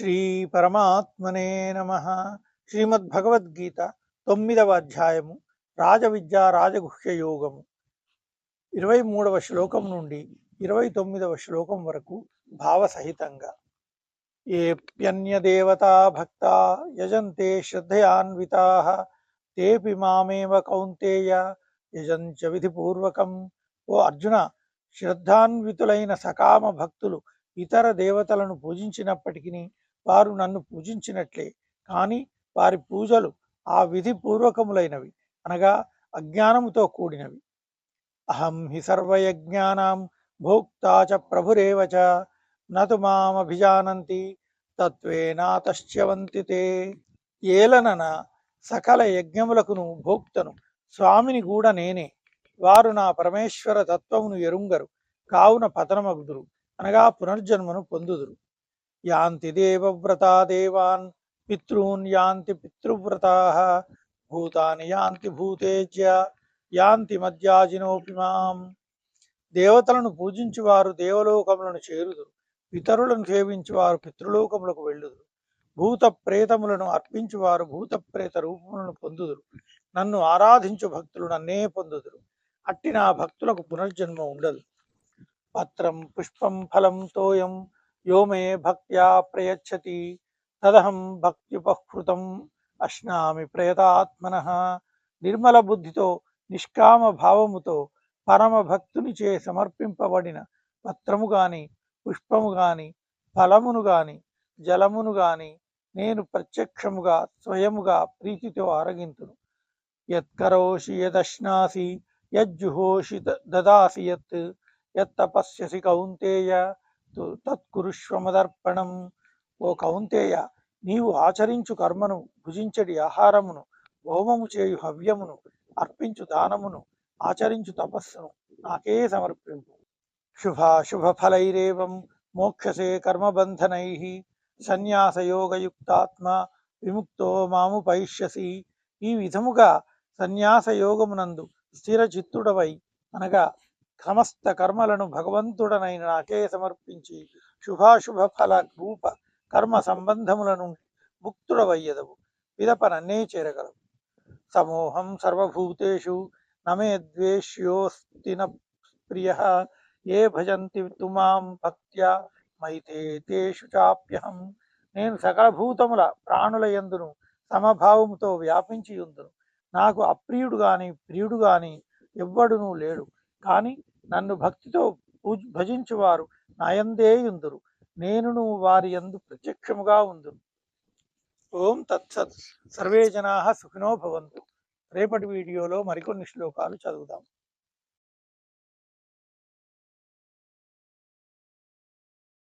శ్రీ పరమాత్మనే నమ. శ్రీమద్భగవద్గీత తొమ్మిదవ అధ్యాయము రాజవిద్య రాజగుహ్య యోగము. ఇరవై మూడవ శ్లోకం నుండి ఇరవై తొమ్మిదవ శ్లోకం వరకు భావసహితంగా. ఏప్యన్యదేవతా భక్త యజంతే శ్రద్ధయాన్వితా. తేపి మామేవ కౌంతేయ యజంచ విధిపూర్వకం. ఓ అర్జున శ్రద్ధాన్వితులైన సకామ భక్తులు ఇతర దేవతలను పూజించినప్పటికీ వారు నన్ను పూజించినట్లే. కానీ వారి పూజలు ఆ విధి పూర్వకములైనవి. అనగా అజ్ఞానముతో కూడినవి. అహం హి సర్వయజ్ఞానం భోక్తా చ ప్రభురేవచ నతు మామభిజానంతి తత్వేనాతశ్చవంతి తే. ఏలనన సకల యజ్ఞములకును భోక్తను. స్వామిని కూడా నేనే. వారు నా పరమేశ్వర తత్వమును ఎరుంగరు. కావున పతనమగుదురు. అనగా పునర్జన్మను పొందుదురు. యాంతి దేవవ్రతా దేవాన్ పితృన్ యాంతి పితృవ్రతా భూతాని యాంతి భూతేజ్య యాంతి మధ్యాజినోపి మాం దేవతలను పూజించువారు దేవలోకములను చేరుదురు. పితరులను సేవించువారు పితృలోకములకు వెళ్ళుదురు. భూత ప్రేతములను అర్పించువారు భూత ప్రేత రూపములను పొందుదురు. నన్ను ఆరాధించు భక్తులు నన్నే పొందుదురు. అట్టి నా భక్తులకు పునర్జన్మ ఉండదు. పత్రం పుష్పం ఫలం తోయం యో మే భక్త్యా ప్రయచ్చతి తదహం భక్త్యుపహృతం అశ్నామి ప్రయతాత్మన నిర్మల బుద్ధితో నిష్కామ భావముతో పరమ భక్తునిచే సమర్పింపబడిన పత్రము గాని పుష్పము గాని ఫలమును గాని జలమును గాని నేను ప్రత్యక్షముగా స్వయముగా ప్రీతితో ఆరగింతును యత్కరోషి యదశ్నాసి యజ్జుహోషి ద- దదాసి యత్ యత్తపస్యసి కౌంతేయ। తత్కురుష్వమదర్పణం ఓ కౌంతేయ నీవు ఆచరించు కర్మను భుజించడి ఆహారమును హోమము చేయు హవ్యమును అర్పించు దానమును ఆచరించు తపస్సును నాకే సమర్పింపు. శుభాశుభ ఫలైరేవం మోక్షసే కర్మబంధనై సన్యాసయోగయుక్తాత్మ విముక్తో మాము పైష్యసి. ఈ విధముగా సన్యాసయోగమునందు స్థిరచిత్తుడవై స్థిర చిత్తుడవై అనగా సమస్త కర్మలను భగవంతుడనైన నాకే సమర్పించి శుభాశుభ ఫల రూప కర్మ సంబంధముల నుండి ముక్తుడవయ్యదవు. పిదప నన్నే చేరగలవు. సమోహం సర్వభూతేషు నమే ద్వేష్యోస్తి ప్రియ. ఏ భజంతి తుమాం భక్త్యా మైతే తేషు చాప్యహం. నేను సకల భూతముల ప్రాణుల యందును సమభావముతో వ్యాపించి ఉందును నాకు అప్రియుడు గాని ప్రియుడు గాని ఎవ్వడునూ లేడు. కానీ నన్ను భక్తితో పూజ భజించువారు. నాయందే ఉందురు నువ్వు వారి యందు ప్రత్యక్షముగా ఉందును. ఓం తత్సత్. సర్వే జనా సుఖినో భవంతు. రేపటి వీడియోలో మరికొన్ని శ్లోకాలు చదువుదాం.